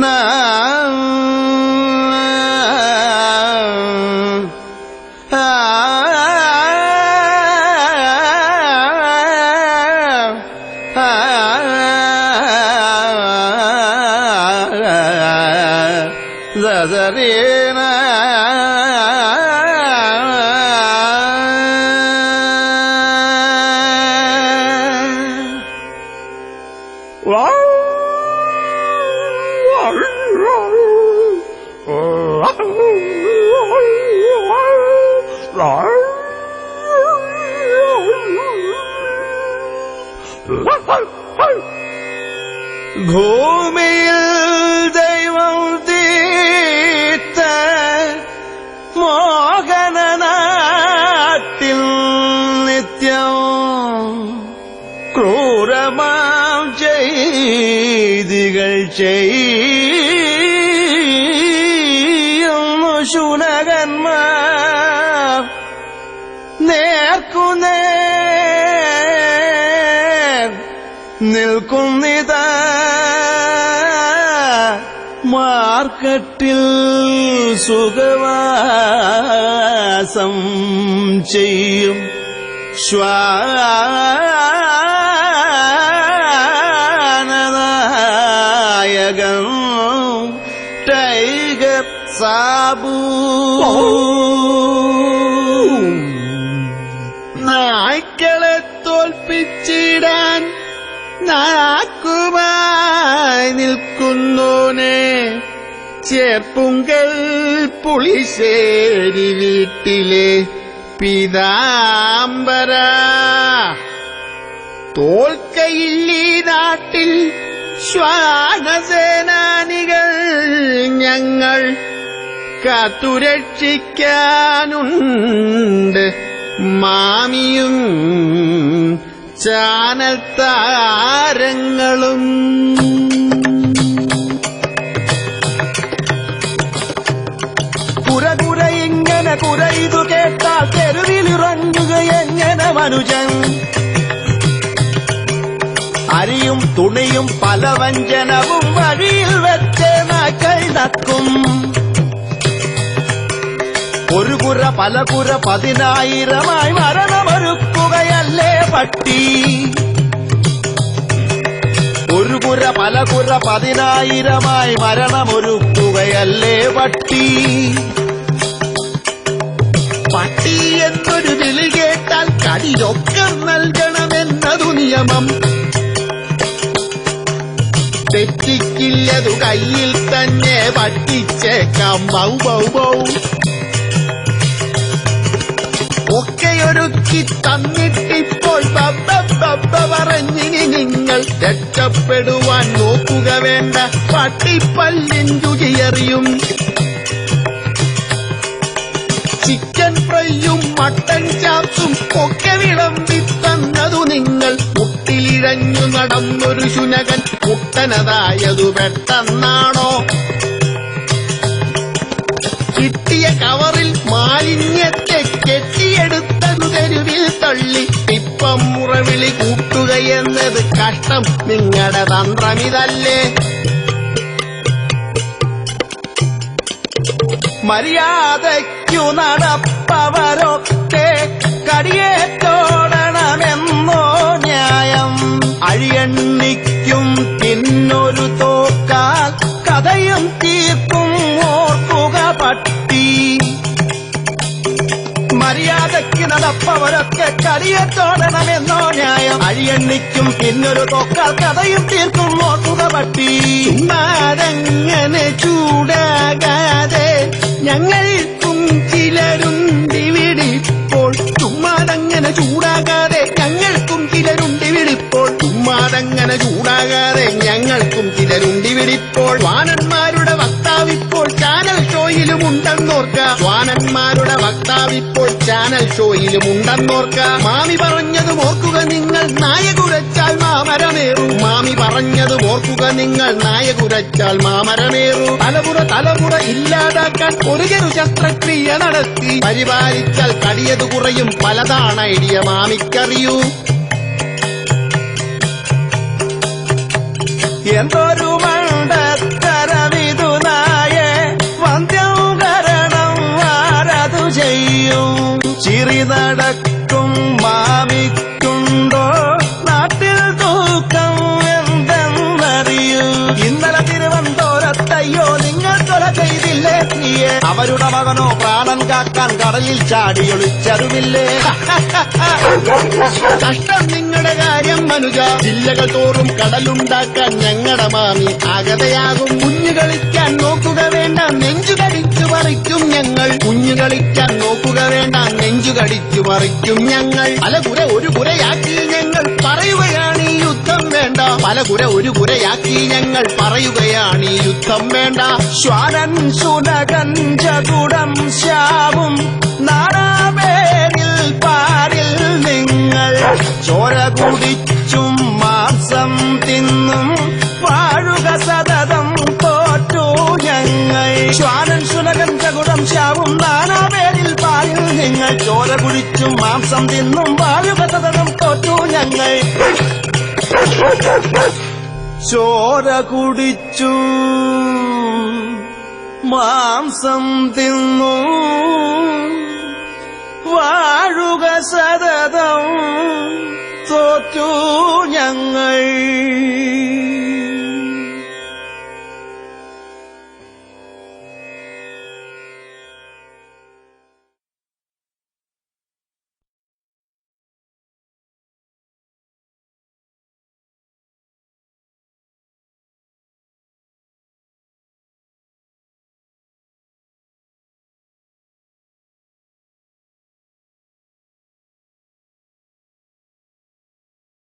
نعم ഭൂമിയിൽ ദൈവം തീത്ത മോഹന നാട്ടിൽ നിത്യം ക്രൂരമാം ചെയ്തികൾ ചെയ്യുന്നു നിൽക്കുന്നിത മാർക്കറ്റിൽ സുഖവാസം ചെയ്യും. ശ്വാനനായകൻ ടൈഗർ സാബു. നാക്കുമായി നിൽക്കുന്നോനെ ചേർപ്പുങ്കൽ പുളിശ്ശേരി വീട്ടിലെ പിതാംബര. തോൽക്കയില്ലി നാട്ടിൽ ശ്വാനസേനാനികൾ ഞങ്ങൾ കാത്തുരക്ഷിക്കാനുണ്ട്. മാമിയും ചാനൽ താരങ്ങളും കുരകുര ഇങ്ങനെ കുരയിതു കേട്ടാൽ തെരുവിലിറങ്ങുക എങ്ങനെ മനുജൻ? അരിയും തുണിയും പല വഞ്ചനവും വഴിയിൽ വെച്ച് നാക്കൾ നക്കും. ഒരു കുര പല കുര പതിനായിരമായി മരണമൊരുക്കുകയല്ലേ പട്ടി. ഒരു കുര പല കുര പതിനായിരമായി മരണമൊരുക്കുകയല്ലേ പട്ടി. പട്ടി എന്നൊരു വിളി കേട്ടാൽ കടിയൊക്കെ നൽകണമെന്നതു നിയമം. തെറ്റിക്കില്ലതു കയ്യിൽ തന്നെ പട്ടിച്ചേക്കാം. ബൗ ബൗ ബൗ ഒക്കെയൊരുക്കി തന്നിട്ടിപ്പോൾ പറഞ്ഞിനി നിങ്ങൾ രക്ഷപ്പെടുവാൻ നോക്കുക വേണ്ട. പട്ടിപ്പല്ലിൻ രുചിയറിയും ചിക്കൻ ഫ്രൈയും മട്ടൻ ചാപ്സും ഒക്കെ വിളമ്പി തന്നതു നിങ്ങൾ. മുട്ടിലിഴഞ്ഞു നടന്നൊരു ശുനകൻ മുട്ടനതായതു പെട്ടെന്നാണോ? കഷ്ടം നിങ്ങളുടെ തന്ത്രമിതല്ലേ? മര്യാദയ്ക്കു നടപ്പവരൊക്കെ കടിയേറ്റോടണമെന്നോ ന്യായം. അഴിയണ്ണിക്കും പിന്നൊരു തോക്കാൽ കഥയും തീർക്കും മര്യാദയ്ക്ക് കളിയെ തോടണമെന്നോ ന്യായം. അഴിയണ്ണിക്കും പിന്നൊരു തൊക്കാൽ കഥയും തീർക്കും നോക്കുക പട്ടി മാരങ്ങനെ ചൂടാകാതെ ഞങ്ങൾക്കും ഷോയിലും ഉണ്ടെന്നോർക്ക. മാമി പറഞ്ഞത് ഓർക്കുക നിങ്ങൾ നായ കുരച്ചാൽ മാമരമേറു. മാമി പറഞ്ഞത് ഓർക്കുക നിങ്ങൾ നായ കുരച്ചാൽ മാമരമേറു. തലമുറ തലമുറ ഇല്ലാതാക്കാൻ ഒരു ശസ്ത്രക്രിയ നടത്തി. പരിപാലിച്ചാൽ കടിയത് കുറയും. പലതാണ് ഐഡിയ മാമിക്കറിയൂ. എന്തൊരു മണ്ടത്തരവ നടക്കും മാമിക്കുണ്ടോ? നാട്ടിൽ തൂക്കം എന്തെന്നറിയൂ ഇന്നലെ തിരുവനന്തപുരത്തയ്യോ നിങ്ങൾ കൊല ചെയ്തില്ലേ നീയെ അവരുടെ മകനോ പ്രാണൻ കാക്കാൻ കടലിൽ ചാടി ഒളിച്ചരുമില്ലേ കഷ്ടം നിങ്ങളുടെ കാര്യം മനുജ. ജില്ലകൾ തോറും കടലുണ്ടാക്കാൻ ഞങ്ങളുടെ മാമി ആകതയാകും കുഞ്ഞു കളിക്കാൻ നോക്കുക വേണ്ട നെഞ്ചു കടിച്ചു പറിക്കും ഞങ്ങൾ. കുഞ്ഞു കളിക്കാൻ കടിച്ചു പറിക്കും ഞങ്ങൾ. പല കുര ഒരു കുരയാക്കി ഞങ്ങൾ പറയുകയാണ് ഈ യുദ്ധം വേണ്ട. പല കുര ഒരു കുരയാക്കി ഞങ്ങൾ പറയുകയാണ് ഈ യുദ്ധം വേണ്ട. ശ്വാനൻ സുനകൻ ചകുടം ശ്യാവും നാടാപേരിൽ പാരിൽ നിങ്ങൾ. ചോര കുടിച്ചും മാംസം തിന്നും വാഴുക സതതം തോറ്റു ഞങ്ങൾ. ശ്വാനൻ ചോര കുടിച്ചും മാംസം തിന്നും സതതം തോറ്റു ഞങ്ങൾ. ചോര കുടിച്ചു മാംസം തിന്നു വാഴുക സതതം തോറ്റു ഞങ്ങൾ.